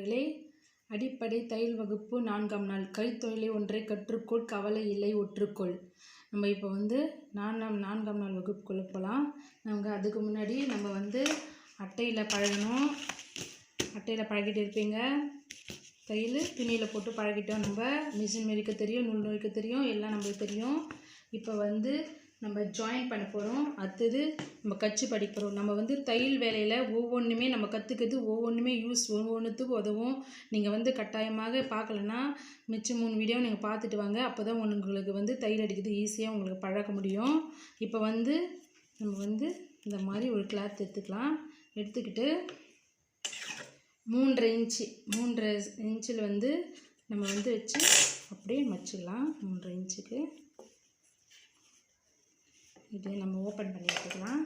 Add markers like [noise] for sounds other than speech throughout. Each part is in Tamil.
நண்பர்களே அடிப்படை தையல் வகுப்பு நான்காம் நாள். கைத்தொழிலை ஒன்றை கற்றுக்கொள் கவலை இல்லை ஒற்றுக்கொள். நம்ம இப்போ வந்து நான்காம் நான்காம் நாள் வகுப்புக்குள்ளே போகலாம் நம்ம அதுக்கு முன்னாடி நம்ம வந்து அட்டையில் பழகணும். அட்டையில் பழகிட்டு இருப்பீங்க. தையல் துணியில் போட்டு பழகிட்டோம் நம்ம. மிஷின் மிதிக்க தெரியும் நூல் நோய்க்க தெரியும் எல்லாம் நம்மளுக்கு தெரியும். இப்போ வந்து நம்ம ஜாயின் பண்ண போகிறோம் அடுத்தது நம்ம கச்சு படிக்க போகிறோம் நம்ம வந்து தையல் வேலையில் ஒவ்வொன்றுமே நம்ம கற்றுக்கிறது ஒவ்வொன்றுமே யூஸ் ஒவ்வொன்றுத்துக்கும் உதவும். நீங்கள் வந்து கட்டாயமாக பார்க்கலன்னா மிச்சம் மூணு வீடியோ நீங்கள் பார்த்துட்டு வாங்க. அப்போ தான் உங்களுக்கு வந்து தையல் அடிக்கிறது ஈஸியாக உங்களுக்கு பழக்க முடியும். இப்போ வந்து நம்ம வந்து இந்த மாதிரி ஒரு கிளாத் எடுத்துக்கலாம். எடுத்துக்கிட்டு மூன்றரை இன்ச்சு மூன்றரை இன்ச்சில் வந்து நம்ம வந்து வச்சு அப்படியே மச்சிடலாம் மூன்றரை இன்ச்சுக்கு இது நம்ம ஓப்பன் பண்ணி எடுத்துக்கலாம்.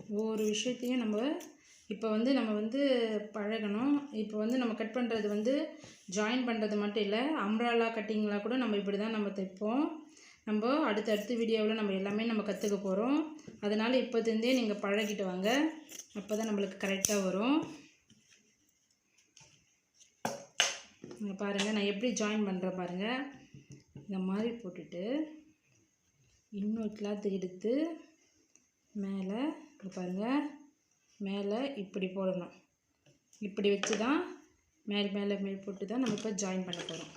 ஒவ்வொரு விஷயத்தையும் நம்ம இப்போ வந்து நம்ம வந்து பழகணும். இப்போ வந்து நம்ம கட் பண்ணுறது வந்து ஜாயின் பண்ணுறது மட்டும் இல்லை அம்ராலா கட்டிங்லாம் கூட நம்ம இப்படி தான் நம்ம தைப்போம். நம்ம அடுத்தடுத்து வீடியோவில் நம்ம எல்லாமே நம்ம கற்றுக்க போகிறோம் அதனால் இப்போதுலேருந்தே நீங்கள் பழகிட்டு வாங்க. அப்போ தான் நம்மளுக்கு கரெக்டாக வரும். பாருங்கள் நான் எப்படி ஜாயின் பண்ணுறேன் பாருங்கள் இந்த மாதிரி போட்டுட்டு இன்னொரு கிளாத் எடுத்து மேலே பாருங்கள் மேலே இப்படி போடணும். இப்படி வச்சு தான் மேல் மேலே மேல் போட்டு தான் நம்ம இப்போ ஜாயின் பண்ண போகிறோம்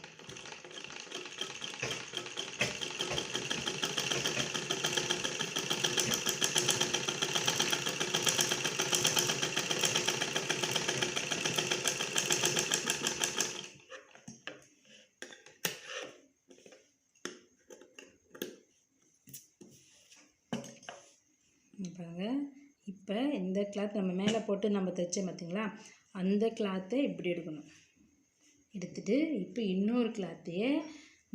இங்க பாருங்க இப்போ இந்த கிளாத் நம்ம மேலே போட்டு நம்ம தைச்சோம் பார்த்தீங்களா? அந்த கிளாத்தை இப்படி எடுக்கணும். எடுத்துட்டு இப்போ இன்னொரு கிளாத்தையே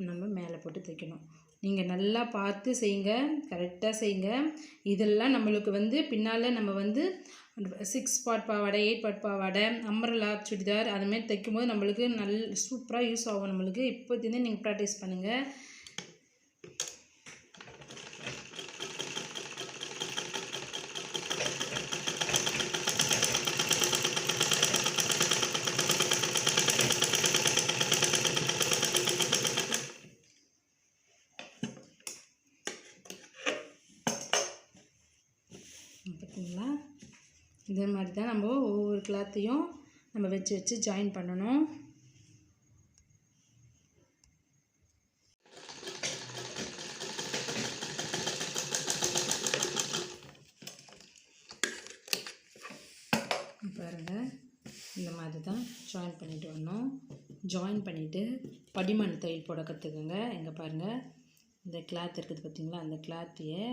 நம்ம மேலே போட்டு தைக்கணும். நீங்கள் நல்லா பார்த்து செய்யுங்க. கரெக்டாக செய்யுங்க. இதெல்லாம் நம்மளுக்கு வந்து பின்னால் நம்ம வந்து சிக்ஸ் பாட் பாவாடை எயிட் பாட் பாவாடை அம்பரலா சுடிதார் அதுமாரி தைக்கும்போது நம்மளுக்கு நல் சூப்பராக யூஸ் ஆகும் நம்மளுக்கு. இப்போத்தினே நீங்கள் ப்ராக்டிஸ் பண்ணுங்கள் பார்த்தீங்களா இதே மாதிரி தான் நம்ம ஒவ்வொரு கிளாத்தையும் நம்ம வச்சு வச்சு ஜாயின் பண்ணணும். பாருங்கள் இந்த மாதிரி தான் ஜாயின் பண்ணிட்டு வரணும். ஜாயின் பண்ணிவிட்டு படிமண் தையல் போட கற்றுக்குங்க இங்கே பாருங்கள் இந்த கிளாத் இருக்குது பார்த்திங்களா அந்த கிளாத்தையே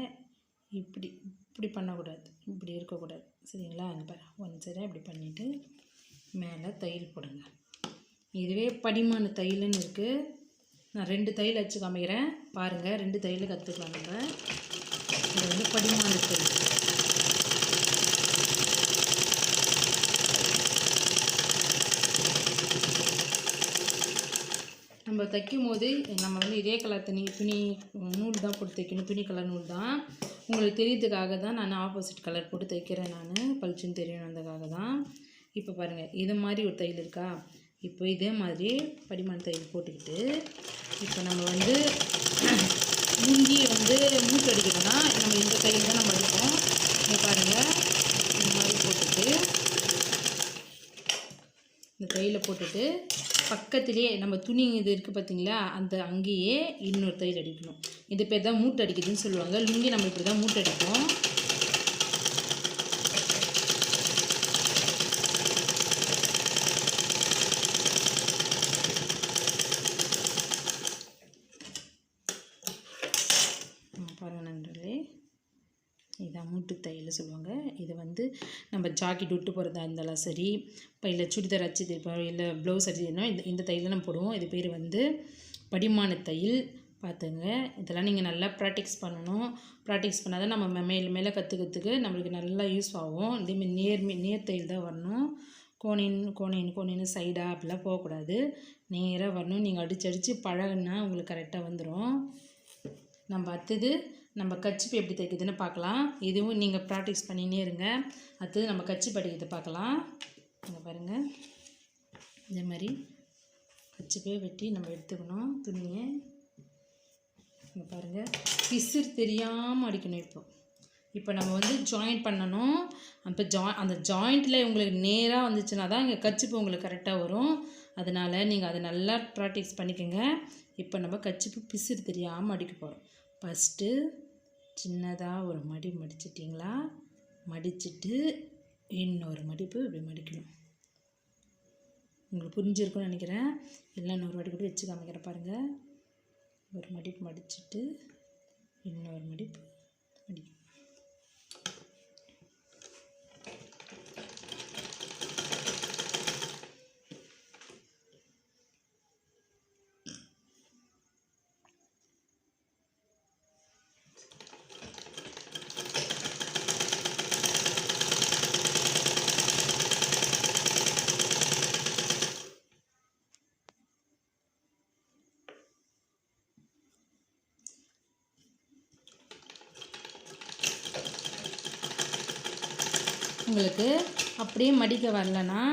இப்படி இப்படி பண்ணக்கூடாது. இப்படி இருக்கக்கூடாது. சரிங்களா? அந்த பாரு. ஒன் சைடாக இப்படி பண்ணிவிட்டு மேலே தையல் போடுங்க. இதுவே படிமான தையல்னு இருக்குது நான் ரெண்டு தையல் வச்சு காமிக்கிறேன். பாருங்கள் ரெண்டு தையல் கற்றுக்கலாம் நம்ம. இது வந்து படிமான தையல் நம்ம தைக்கும் போது நம்ம வந்து இதே கலர் துணி துணி நூல் தான் போட்டு தைக்கணும். துணி கலர் நூல் தான். உங்களுக்கு தெரியறதுக்காக தான் நான் ஆப்போசிட் கலர் போட்டு தைக்கிறேன் நான். பளிச்சுன்னு தெரியணுன்றதுக்காக தான். இப்போ பாருங்கள் இது மாதிரி ஒரு தையல் இருக்கா? இப்போ இதே மாதிரி படிமான தையல் போட்டுக்கிட்டு இப்போ நம்ம வந்து [clears throat] மூங்கி வந்து மூட்டு அடிக்கணும்னா நம்ம இந்த தையல் தான் நம்ம அடிப்போம் இங்கே பாருங்கள் இந்த மாதிரி போட்டுட்டு இந்த தையலை போட்டுட்டு பக்கத்துலேயே நம்ம துணி இது இருக்குது பார்த்தீங்களா அந்த அங்கேயே இன்னொரு தையல் அடிக்கணும். இது பேர் தான் மூட்டை அடிக்குதுன்னு சொல்லுவாங்க. லுங்கி நம்ம இப்படி தான் மூட்டை அடிப்போம் பாருங்கள் நண்பர்களே. இதான் மூட்டு தையல் சொல்லுவாங்க. இது வந்து நம்ம ஜாக்கெட் விட்டு போகிறதா இருந்தாலும் சரி இப்போ இல்லை சுடிதார் அச்சு தைப்போம் இல்லை ப்ளவுஸ் அச்சு இந்த இந்த தையல் நம்ம போடுவோம். இது பேர் வந்து படிமான தையல். பார்த்துங்க. இதெல்லாம் நீங்கள் நல்லா ப்ராக்டிக்ஸ் பண்ணணும். ப்ராக்டிஸ் பண்ணால் தான் நம்ம மேல் மேலே கற்றுக்கிறதுக்கு நம்மளுக்கு நல்லா யூஸ் ஆகும். இதேமாரி நேர் நேர் தையல் தான் வரணும். கோணின் கோணின் கோணின்னு சைடாக அப்படிலாம் போகக்கூடாது. நேராக வரணும். நீங்கள் அடித்து அடித்து பழகுனா உங்களுக்கு கரெக்டாக வந்துடும் நம்ம அடுத்தது நம்ம கச்சிப்பு எப்படி தைக்குதுன்னு பார்க்கலாம். இதுவும் நீங்கள் ப்ராக்டிஸ் பண்ணினே இருங்க. அடுத்தது நம்ம கச்சிப்பு அடிக்கிறது பார்க்கலாம். இங்கே பாருங்கள் இதே மாதிரி கச்சிப்பே வெட்டி நம்ம எடுத்துக்கணும். துணியை இங்கே பாருங்கள் பிசிறு தெரியாமல் அடிக்கணும் இப்போ. இப்போ நம்ம வந்து ஜாயிண்ட் பண்ணணும். அப்போ ஜா அந்த ஜாயிண்ட்டில் உங்களுக்கு நேராக வந்துச்சுன்னா தான் இங்கே கச்சிப்பு உங்களுக்கு கரெக்டாக வரும். அதனால் நீங்கள் அதை நல்லா ப்ராக்டிஸ் பண்ணிக்கோங்க. இப்போ நம்ம கச்சிப்பு பிசிறு தெரியாமல் அடிக்க போகிறோம் ஃபஸ்ட்டு சின்னதாக ஒரு மடி மடிச்சிட்டிங்களா? மடிச்சிட்டு இன்னொரு மடிப்பு இப்படி மடிக்கணும். உங்களுக்கு புரிஞ்சிருக்கும்னு நினைக்கிறேன். இல்லை இன்னொரு வாட்டி கூட வச்சு காமிக்கிறேன் பாருங்கள் ஒரு மடிப்பு மடிச்சிட்டு இன்னொரு மடிப்பு மடிக்கணும். உங்களுக்கு அப்படியே மடிக்க வரலன்னா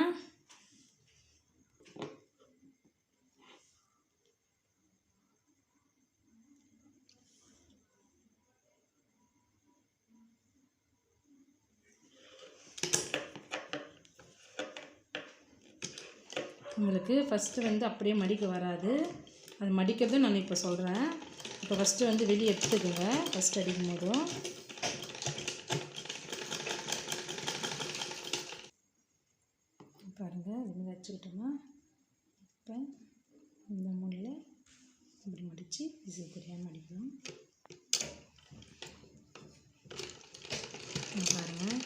உங்களுக்கு ஃபஸ்ட்டு வந்து அப்படியே மடிக்க வராது. அது மடிக்கிறதும் நான் இப்போ சொல்கிறேன் இப்போ ஃபஸ்ட்டு வந்து வெளியே எடுத்துக்கோங்க. ஃபஸ்ட் அடிக்கும் போதும் பாருங்கள் இது மாதிரி வச்சுக்கிட்டோமா இப்போ இந்த முள்ளில் இப்படி மடித்து இது தெரியாமல் மடிக்கணும் பாருங்கள்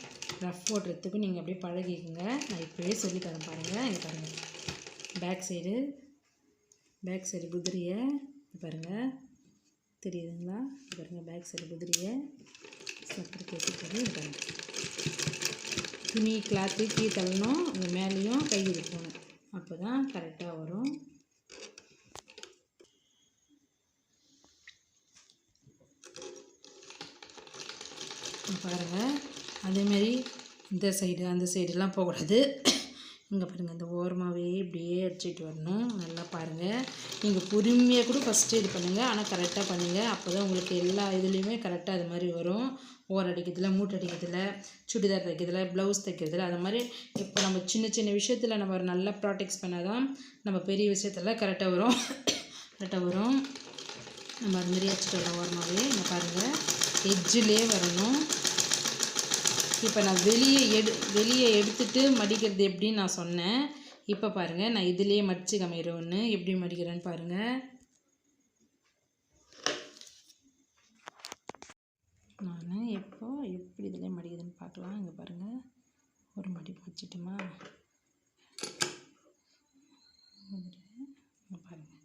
ரஃப் ஓட்டுறதுக்கு நீங்கள் அப்படியே பழகிக்குங்க. நான் இப்போயே சொல்லி தரேன் பாருங்கள் இங்கே பாருங்கள் பேக் சைடு பேக் சைடு குதிரையை பாருங்கள் தெரியுதுங்களா? பாருங்கள் பேக் சைடு குதிரையை சக்கரை கேட்டு பாருங்க. பாருங்கள் துணி கிளாத்து கீ தள்ளணும். அந்த மேலேயும் கை இருக்கணும் அப்போ தான் கரெக்டாக வரும். பாருங்கள் அதேமாரி இந்த சைடு அந்த சைடெல்லாம் போகக்கூடாது. இங்கே பாருங்கள் இந்த ஓரமாகவே இப்படியே அடிச்சிட்டு வரணும். நல்லா பாருங்கள் நீங்கள் பொறுமையாக கூட ஃபஸ்ட்டு இது பண்ணுங்கள் ஆனால் கரெக்டாக பண்ணுங்கள் அப்போ தான் உங்களுக்கு எல்லா இதுலேயுமே கரெக்டாக அது மாதிரி வரும். ஓர் அடிக்கிறதுல மூட்டை அடிக்கிறதுல சுடிதார் தைக்கிறதுல ப்ளவுஸ் தைக்கிறதுல அது மாதிரி இப்போ நம்ம சின்ன சின்ன விஷயத்தில் நம்ம நல்லா ப்ராக்டிக்ஸ் பண்ணால் தான் நம்ம பெரிய விஷயத்தில் கரெக்டாக வரும். கரெக்டாக வரும். நம்ம அது மாதிரி வச்சுட்டு வரோம் ஓரமாகவே இங்கே பாருங்கள் எஜ்ஜிலே வரணும். இப்போ நான் வெளியே எடு வெளியே எடுத்துட்டு மடிக்கிறது எப்படின்னு நான் சொன்னேன். இப்போ பாருங்கள் நான் இதுலேயே மடித்து காமிக்கிறேன். ஒன்று எப்படி மடிக்கிறேன்னு பாருங்கள் நான் எப்போ எப்படி இதிலே மடிக்குதுன்னு பார்க்கலாம். இங்கே பாருங்கள் ஒரு மடி வச்சுட்டுமா பாருங்கள்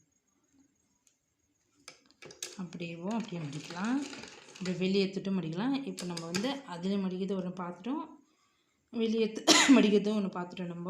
அப்படியேவும் அப்படியே மடிக்கலாம். இப்போ வெளியே எடுத்துட்டும் மடிக்கலாம். இப்போ நம்ம வந்து அதில் மடிக்கிறது ஒன்று பார்த்துட்டோம். வெளியே எடுத்து [coughs] மடிக்கிறதும் ஒன்று பார்த்துட்டோம் நம்ம.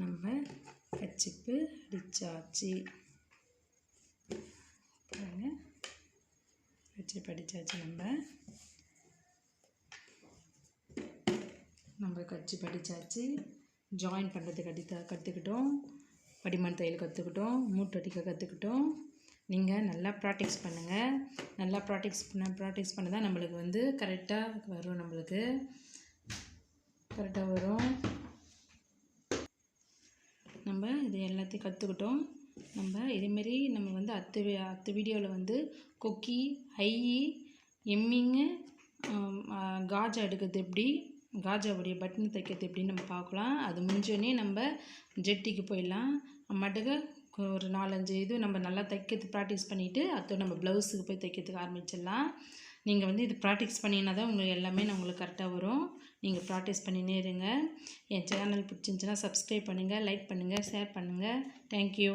நம்ம கச்சிப்பு அடித்தாச்சு பாருங்க. கச்சிப்பு படித்தாச்சு நம்ம. நம்ம கச்சி படித்தாச்சு ஜாயின் பண்ணுறதுக்கு அடித்தா கற்றுக்கிட்டோம் படிமண் தையல் கற்றுக்கிட்டோம் மூட்டடிக்க கற்றுக்கிட்டோம் நீங்கள் நல்லா ப்ராக்டிஸ் பண்ணுங்கள் நல்லா ப்ராக்டிஸ் பண்ண ப்ராக்டிஸ் பண்ண தான் நம்மளுக்கு வந்து கரெக்டாக வரும் நம்மளுக்கு. கரெக்டாக வரும். நம்ம இது எல்லாத்தையும் கற்றுக்கிட்டோம் நம்ம இதேமாரி நம்ம வந்து அத்து வி- அத்து வீடியோவில் வந்து கொக்கி ஐ எம்மிங்கு காஜா எடுக்கிறது எப்படி காஜாவுடைய பட்டன் தைக்கிறது எப்படின்னு நம்ம பார்க்கலாம். அது முடிஞ்சோடனே நம்ம ஜெட்டிக்கு போயிடலாம். அம்மாட்டுக்கு ஒரு நாலஞ்சு இது நம்ம நல்லா தைக்கிறது ப்ராக்டிஸ் பண்ணிவிட்டு அடுத்து நம்ம ப்ளவுஸுக்கு போய் தைக்கிறதுக்கு ஆரம்பிச்சிடலாம். நீங்கள் வந்து இது ப்ராக்டிஸ் பண்ணினா தான் உங்களுக்கு எல்லாமே நான் உங்களுக்கு கரெக்டாக வரும். நீங்கள் ப்ராக்டிஸ் பண்ணினே இருங்க. என் சேனல் பிடிச்சிருந்துச்சின்னா சப்ஸ்கிரைப் பண்ணுங்கள் லைக் பண்ணுங்கள் ஷேர் பண்ணுங்கள் தேங்க்யூ